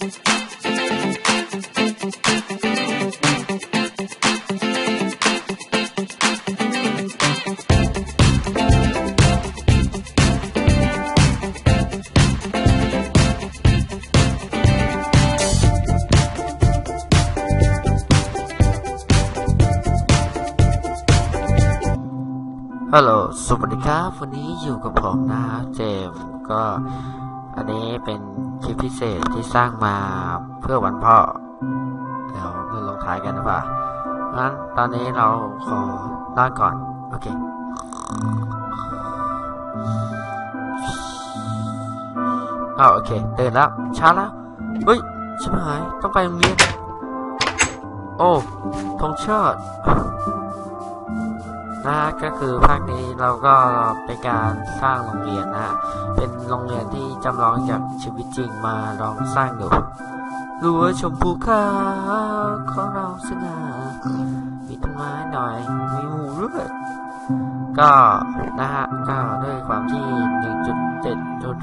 ฮัลโหล สวัสดีครับ วันนี้อยู่กับผมนะเจมส์ก็ อันนี้เป็น คลิปพิเศษที่สร้างมาเพื่อวันพ่อเดี๋ยวเราลงท้ายกันนะป่ะงั้นตอนนี้เราขอนอนก่อน โอเคอ้าวโอเคตื่นแล้วเช้าแล้วเฮ้ยชิบหายต้องไปโรงเรียนโอ้ธงเชาติ นะฮะก็คือภาคนี้เราก็เป็นการสร้างโรงเรียนนะฮะเป็นโรงเรียนที่จำลองจากชีวิตจริงมาลองสร้างดูรั้วชมพูขาวของเราสง่ามีต้นไม้หน่อยมีหมูด้วยก็นะฮะก็ด้วยความที่ 1.7จุด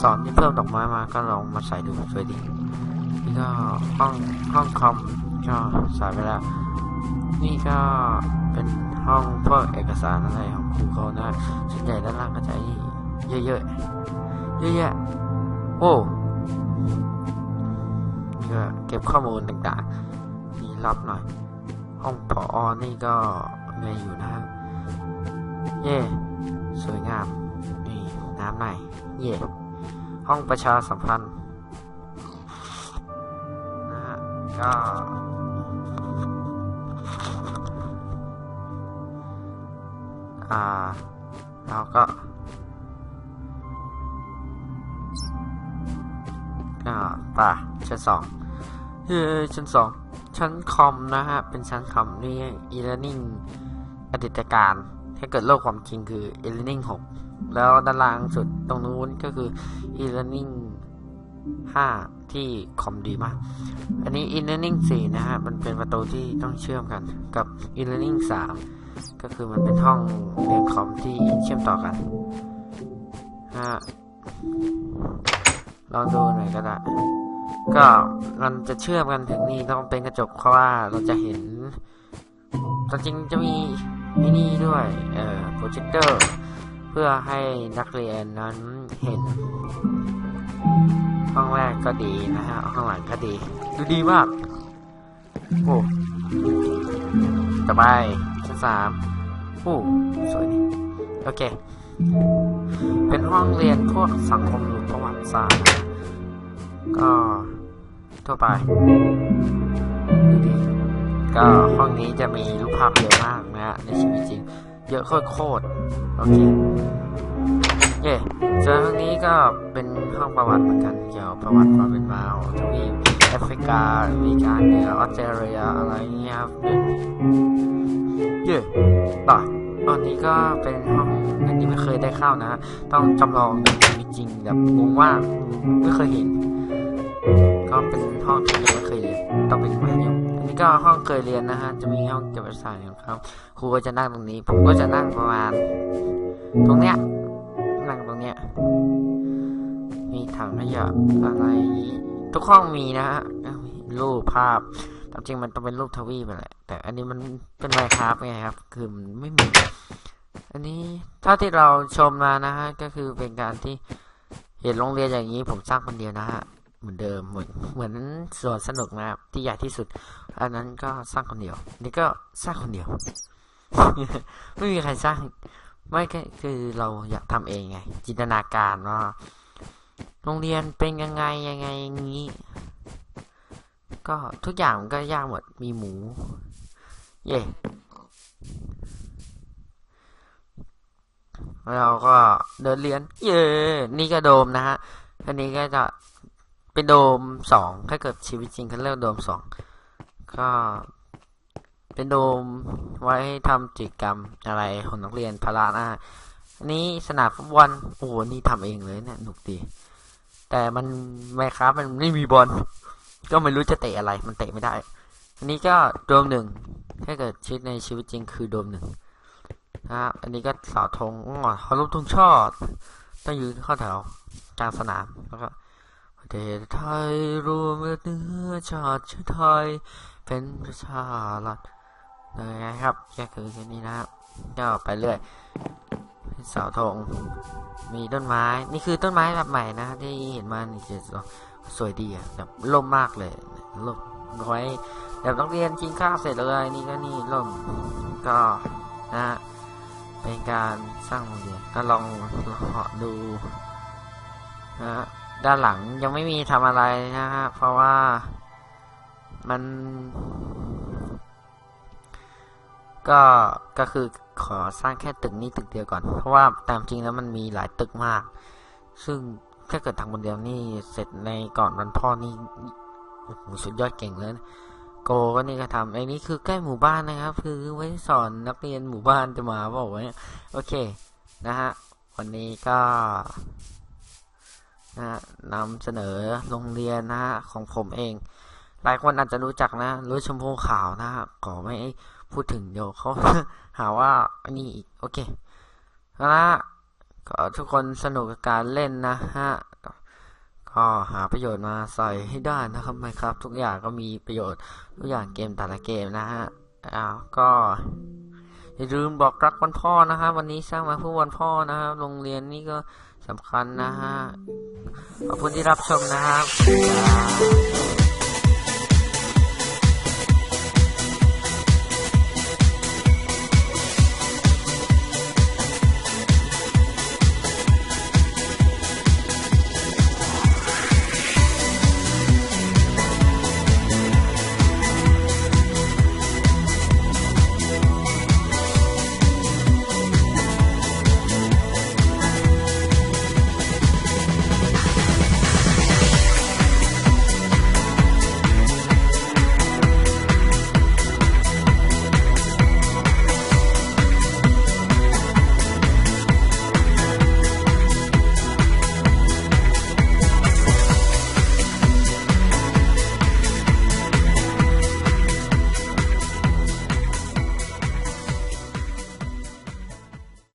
สอนที่เพิ่มดอกไม้มาก็ลองมาใส่ดูสวยดีนี่ก็ห้องห้องคอมก็ใส่ไปแล้ว นี่ก็เป็นห้องพวกเอกสารอะไรของครูเขานะส่วนใหญ่ด้านล่างก็จะเยอะๆเยอะแยะโอ้นี่ก็เก็บข้อมูลต่างๆนี่รับหน่อย ห้องผออนี่ก็เงยอยู่นะฮะเย่สวยงาม นี่น้ำในเย่ห้องประชาสัมพันธ์นะฮะก็ อ่า แล้วก็อ่าป่ะชั้นสองเฮ้ยชั้นสองชั้นคอมนะฮะ เป็นชั้นคอมนี่ e-learning อดีตการถ้าเกิดโลกความจริงคือ e-learning 6 แล้วด้านล่างสุดตรงนู้นก็คือ e-learning 5 ที่คอมดีมาก อันนี้ e-learning 4 นะฮะ มันเป็นประตูที่ต้องเชื่อมกันกับ e-learning 3 ก็คือมันเป็นห้องเรียนคอมที่เชื่อมต่อกันฮะลองดูหน่อยก็ได้ ก็มันจะเชื่อมกันถึงนี่ต้องเป็นกระจกเพราะว่าเราจะเห็นจริงจะมีนี่นี่ด้วย เอ่อโปรเจคเตอร์ เพื่อให้นักเรียนนั้นเห็น ห้องแรกก็ดีนะฮะ ห้องหลังก็ดี ดูดีมาก โอ้ต่อไป สามโอ้สวยดีโอเค เป็นห้องเรียนพวกสังคมหรือประวัติศาสตร์ก็ทั่วไปดูดีก็ห้องนี้จะมีรูปภาพเยอะมากนะฮะในชีวิตจริง เยอะโคตรโอเค เย่ส่วนห้งนี้ก็เป็นห้องประวัติเหมือนกันเกี่ยวกับประวัติความเป็นมาของทวีปแอฟริกาอเมริกาเหนือออสเตรเลียอะไรเงี้ยครับเย่ต่อตอนนี้ก็เป็นห้องอันนี้ไม่เคยได้เข้านะ ต้องจำลองในชีวิตจริงแบบงงว่าไม่เคยเห็น ก็เป็นห้องที่ยังไม่เคยเรียนต้องเป็นมัธยมอันนี้ก็ห้องเคยเรียนนะฮะจะมีห้องเก็บเอกสารของเขาครูก็จะนั่งตรงนี้ ผมก็จะนั่งประมาณ ตรงเนี้ย ถังขยะอะไร ทุกห้องมีนะฮะรูปภาพตามจริงมันต้องเป็นรูปทวีปแหละ แต่อันนี้มันเป็นไมครับไงครับ คือมันไม่มี อันนี้เท่าที่เราชมมานะฮะ ก็คือเป็นการที่เห็นโรงเรียนอย่างนี้ผมสร้างคนเดียวนะฮะ เหมือนเดิมเหมือนเหมือนสวนสนุกนะครับที่ใหญ่ที่สุด อันนั้นก็สร้างคนเดียว นี่ก็สร้างคนเดียว ไม่มีใครสร้าง ไม่ก็คือเราอยากทำเองไง จินตนาการว่า โรงเรียนเป็นยังไงยังไงอย่างนี้ ก็ทุกอย่างมันก็ยากหมดมีหมู เย่เราก็เดินเรียน เย่นี่ก็โดมนะฮะอันนี้ก็จะเป็นโดมสองถ้าเกิดชีวิตจริงเขาเรียกโดมสองก็เป็นโดมไว้ทำกิจกรรมอะไรของนักเรียนพละนะอันนี้สนามฟุตบอลโอ้โหนี่ทำเองเลยเนี่ยหนุกดี แต่มันไมครับมันไม่มีบอลก็ไม่รู้จะเตะอะไร มันเตะไม่ได้ อันนี้ก็โดมหนึ่งถ้าเกิดชีวิตในชีวิตจริงคือโดมหนึ่งนะครับอันนี้ก็เสาธงอ๋อเขารูปธงชอดต้องยืนเข้าแถวกลางสนามแล้วก็ประเทศไทยรวมเลือดเนื้อชาติเชื้อไทย เป็นประชารัฐเลยนะครับแค่คือแค่นี้นะครับก็ไปเรื่อย เสาธงมีต้นไม้ นี่คือต้นไม้แบบใหม่นะที่เห็นมานี่คือสวยดีอะแบบร่มมากเลยร่มไว้แบบต้องเรียนกินข้าวเสร็จเลยนี่ก็นี่ร่มก็นะฮะเป็นการสร้างโรงเรียนก็ลองเหาะดูนะฮะด้านหลังยังไม่มีทำอะไรนะฮะเพราะว่ามัน ก็ก็คือ ขอสร้างแค่ตึกนี้ตึกเดียวก่อน เพราะว่าตามจริงแล้วมันมีหลายตึกมาก ซึ่งถ้าเกิดทำคนเดียวนี่เสร็จในก่อนวันพ่อนี่โหสุดยอดเก่งเลยนะโกก็นี่ก็ทำไอ้นี่คือใกล้หมู่บ้านนะครับ คือไว้สอนนักเรียนหมู่บ้านจะมาบอกว่าโอเคนะฮะวันนี้ก็นะฮะนำเสนอโรงเรียนนะฮะของผมเอง หลายคนอาจจะรู้จักนะรู้ชมพูขาวนะฮะขอไม่ พูดถึงเดี๋ยวเขาหาว่าอันนี้อีก โอเคแล้วนะก็ทุกคนสนุกกับการเล่นนะฮะ ก็หาประโยชน์มาใส่ให้ได้นะครับไหมครับ ทุกอย่างก็มีประโยชน์ทุกอย่างเกมแต่ละเกมนะฮะอ้าวก็อย่าลืมบอกรักวันพ่อนะฮะวันนี้สร้างมาเพื่อวันพ่อนะครับโรงเรียนนี่ก็สำคัญนะฮะขอบคุณที่รับชมนะครับ